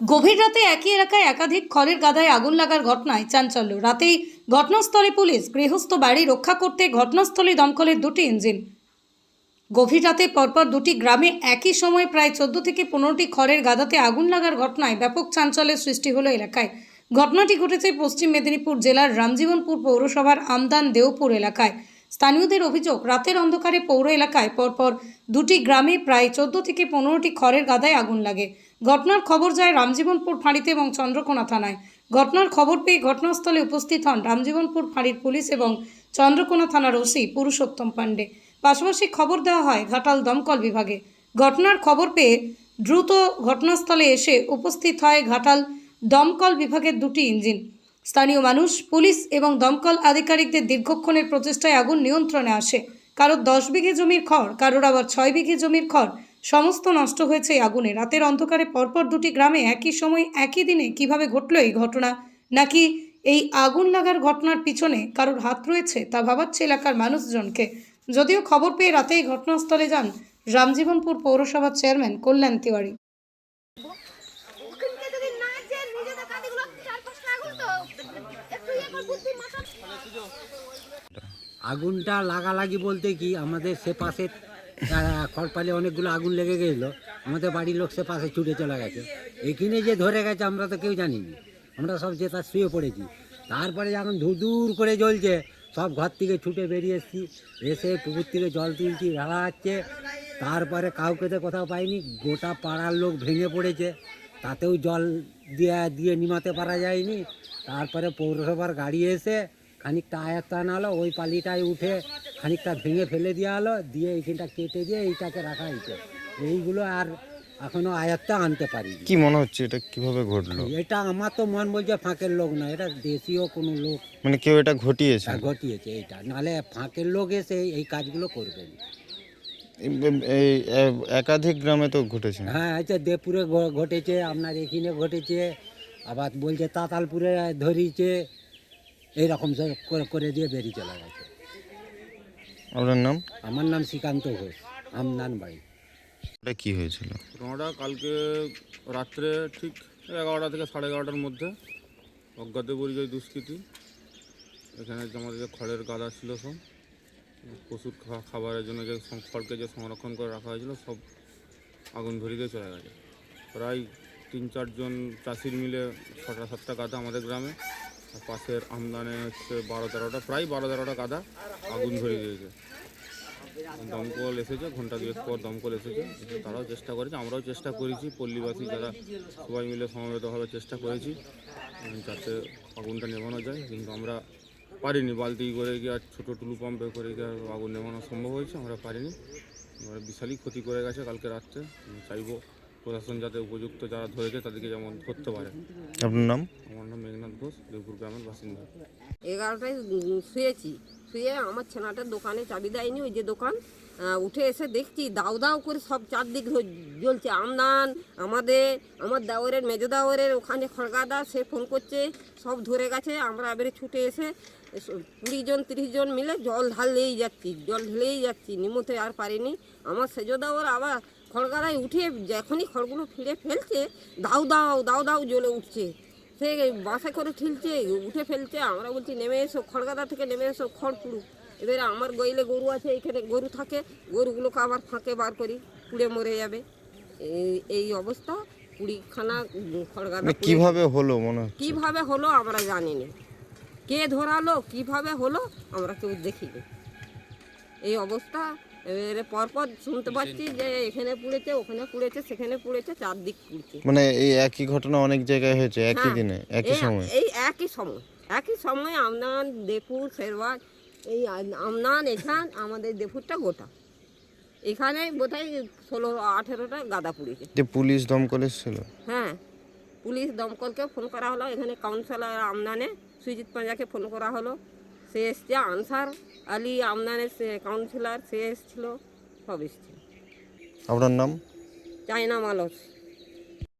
গভীর রাতে একই এলাকায় একাধিক খড়ের গাদায় আগুন লাগার ঘটনায় চাঞ্চল্য। রাতেই ঘটনাস্থলে পুলিশ গৃহস্থ বাড়ি রক্ষা করতে ঘটনাস্থলে দমকলের দুটি ইঞ্জিন। গভীর রাতে পরপর দুটি গ্রামে একই সময়ে প্রায় চোদ্দ থেকে পনেরোটি খড়ের গাদাতে আগুন লাগার ঘটনায় ব্যাপক চাঞ্চল্যের সৃষ্টি হলো এলাকায়। ঘটনাটি ঘটেছে পশ্চিম মেদিনীপুর জেলার রামজীবনপুর পৌরসভার আমদান দেওপুর এলাকায়। স্থানীয়দের অভিযোগ, রাতের অন্ধকারে পৌর এলাকায় পরপর দুটি গ্রামে প্রায় চোদ্দ থেকে পনেরোটি খড়ের গাদায় আগুন লাগে। ঘটনার খবর যায় রামজীবনপুর ফাঁড়িতে এবং চন্দ্রকোনা থানায়। ঘটনার খবর পেয়ে ঘটনাস্থলে উপস্থিত হন রামজীবনপুর ফাঁড়ির পুলিশ এবং চন্দ্রকোনা থানার ওসি পুরুষোত্তম পাণ্ডে। পাশাপাশি খবর দেওয়া হয় ঘাটাল দমকল বিভাগে। ঘটনার খবর পেয়ে দ্রুত ঘটনাস্থলে এসে উপস্থিত হয় ঘাটাল দমকল বিভাগের দুটি ইঞ্জিন। স্থানীয় মানুষ, পুলিশ এবং দমকল আধিকারিকদের দীর্ঘক্ষণের প্রচেষ্টায় আগুন নিয়ন্ত্রণে আসে। কারোর দশ বিঘে জমির খড়, কারোর আবার ছয় বিঘে জমির খড়। সমস্ত নষ্ট হয়েছে এই আগুনে। রাতের অন্ধকারে পরপর দুটি গ্রামে একই সময় একই দিনে কীভাবে ঘটল এই ঘটনা? নাকি এই আগুন লাগার ঘটনার পিছনে কারোর হাত রয়েছে তা ভাবাচ্ছে এলাকার মানুষজনকে? যদিও খবর পেয়ে রাতেই ঘটনাস্থলে যান রামজীবনপুর পৌরসভার চেয়ারম্যান কল্যাণ তিওয়ারি। ওখানকে যদি না যে নিজেদের কাটিগুলো চার পাঁচটা আগুন তো। একটু ইয়ে করে বুদ্ধি মাথা। আগুনটা লাগালাগি বলতে কি? আমাদের সে পাশে খড়পালে অনেকগুলো আগুন লেগে গেছিল। আমাদের বাড়ির লোক সে পাশে ছুটে চলে গেছে। এখানে যে ধরে গেছে, আমরা তো কেউ জানিনি। আমরা সব যে তার শুয়ে পড়েছি। তারপরে যখন ধুদূর করে জ্বলছে। সব ঘর থেকে ছুটে বেরিয়ে এসেছি। এসে পুকুর থেকে জল তুলছি হচ্ছে। তারপরে কাউকে তো কোথাও পাইনি। গোটা পাড়ার লোক ভেঙে পড়েছে। তাতেও জল দিয়ে দিয়ে নিমাতে পারা যায়নি। তারপরে পৌরসভার গাড়ি এসে খানিকটা আয়াত্তা আনালো ওই পালিটায় উঠে খানিকটা ভেঙে ফেলে দেওয়া হলো দিয়ে এইখানটা কেটে দিয়ে এইটাকে রাখা হয়েছে। এইগুলো আর এখনও আয়াত্তা আনতে পারি কি মনে হচ্ছে এটা কীভাবে ঘটলো? এটা আমার তো মন বলছে ফাঁকের লোক না এটা দেশীয় কোনো লোক। মানে কেউ এটা ঘটিয়েছে? ঘটিয়েছে এইটা নাহলে ফাঁকের লোক এসে এই- কাজগুলো করবে না। এই- একাধিক গ্রামে তো ঘটেছে। হ্যাঁ আচ্ছা দেবপুরে ঘটেছে আপনার এখানে ঘটেছে আবার বলছে তাতালপুরে ধরিয়েছে এইরকম সব করে করে দিয়ে বেরিয়ে চলে গেছে। আপনার নাম? আমার নাম শ্রীকান্ত ঘোষ। আমদান বাড়ি। এটা কি হয়েছিল? ঘটনাটা কালকে রাত্রে ঠিক এগারোটা থেকে সাড়ে এগারোটার মধ্যে অজ্ঞাতে পরিচয় দুষ্কৃতি এখানে যে আমাদের যে খড়ের গাদা ছিল সব পশুর খাবারের জন্য যে খড়কে যে সংরক্ষণ করে রাখা হয়েছিল সব আগুন ধরিয়ে চলে গেছে। প্রায় তিন চারজন চাষির মিলে ছটা সাতটা গাদা আমাদের গ্রামে পাশের আমদানে হচ্ছে বারো তেরোটা, প্রায় বারো তেরোটা গাদা আগুন ধরে দিয়েছে দমকল এসেছে, ঘণ্টা দুয়েক পর দমকল এসেছে। তারাও চেষ্টা করেছে, আমরাও চেষ্টা করেছি, পল্লীবাসী যারা সবাই মিলে সমবেতভাবে চেষ্টা করেছি যাতে আগুনটা নেভানো যায়। কিন্তু আমরা পারিনি, বালতি করে গিয়ে আর ছোটো টুলু পাম্পে করে গিয়ে আগুন নেভানো সম্ভব হয়েছে, আমরা পারিনি। বিশালই ক্ষতি করে গেছে কালকে রাত্রে চাইব প্রশাসন যাতে উপযুক্ত যারা ধরেছে তাদেরকে যেমন ধরতে পারে। আপনার নাম? আমার নাম মেঘনাথ ঘোষ দেবপুর গ্রামের বাসিন্দা। এগারোটায় শুয়েছি। শুয়ে আমার ছেনাটার দোকানে চাবি দেয়নি ওই যে দোকান উঠে এসে দেখছি দাউ দাও করে সব চারদিক ধ- জ্বলছে। আমদান আমাদের আমার দাওয়ারের মেজো দাওয়ারের ওখানে খড়গাদা সে ফোন করছে সব ধরে গেছে। আমরা এবারে ছুটে এসে কুড়ি জন তিরিশ জন মিলে জল ঢাললেই যাচ্ছি জল ঢেলেই যাচ্ছি নিমতে আর পারিনি। আমার সেজো দাওয়ার আবার খড়গাদায় উঠে যখনই খড়গুলো ফিরে ফেলছে দাউ দাউ দাউ দাউ জ্বলে উঠছে। সে বাসে করে ঠিলছে উঠে ফেলছে। আমরা বলছি নেমে এসো খড়গাদা থেকে নেমে এসো খড় পুড়ু এবারে আমার গইলে গরু আছে এখানে গরু থাকে। গরুগুলোকে আবার ফাঁকে বার করি পুড়ে মরে যাবে। এই অবস্থা। কুড়িখানা খড়গাদা মানে কীভাবে হলো মনে কীভাবে হলো আমরা জানি না। কে ধরালো কীভাবে হলো আমরা কেউ দেখিনি। এই অবস্থা। এবারে পরপর শুনতে পাচ্ছি যে এখানে পুড়েছে ওখানে পুড়েছে সেখানে পুড়েছে চারদিক পুড়ছে। মানে এই একই ঘটনা অনেক জায়গায় হয়েছে একই হ্যাঁ, দিনে একই এই- সময়? এই একই সময় একই সময় আমনান দেপুর শেরওয়াজ এই আমনান এখান আমাদের দেপুরটা গোটা। এখানে বোধহয় ষোলো আঠেরোটা গাদা পুড়েছে। যে পুলিশ দমকল এসেছিল? হ্যাঁ পুলিশ দমকলকে ফোন করা হলো এখানে কাউন্সিলর আমনানে সুজিত পাঞ্জাকে ফোন করা হলো। সে এসছে আনসার আলী আমদানের সে কাউন্সিলর সে এসছিল সব এসছিল। আপনার নাম? চাইনা মালস।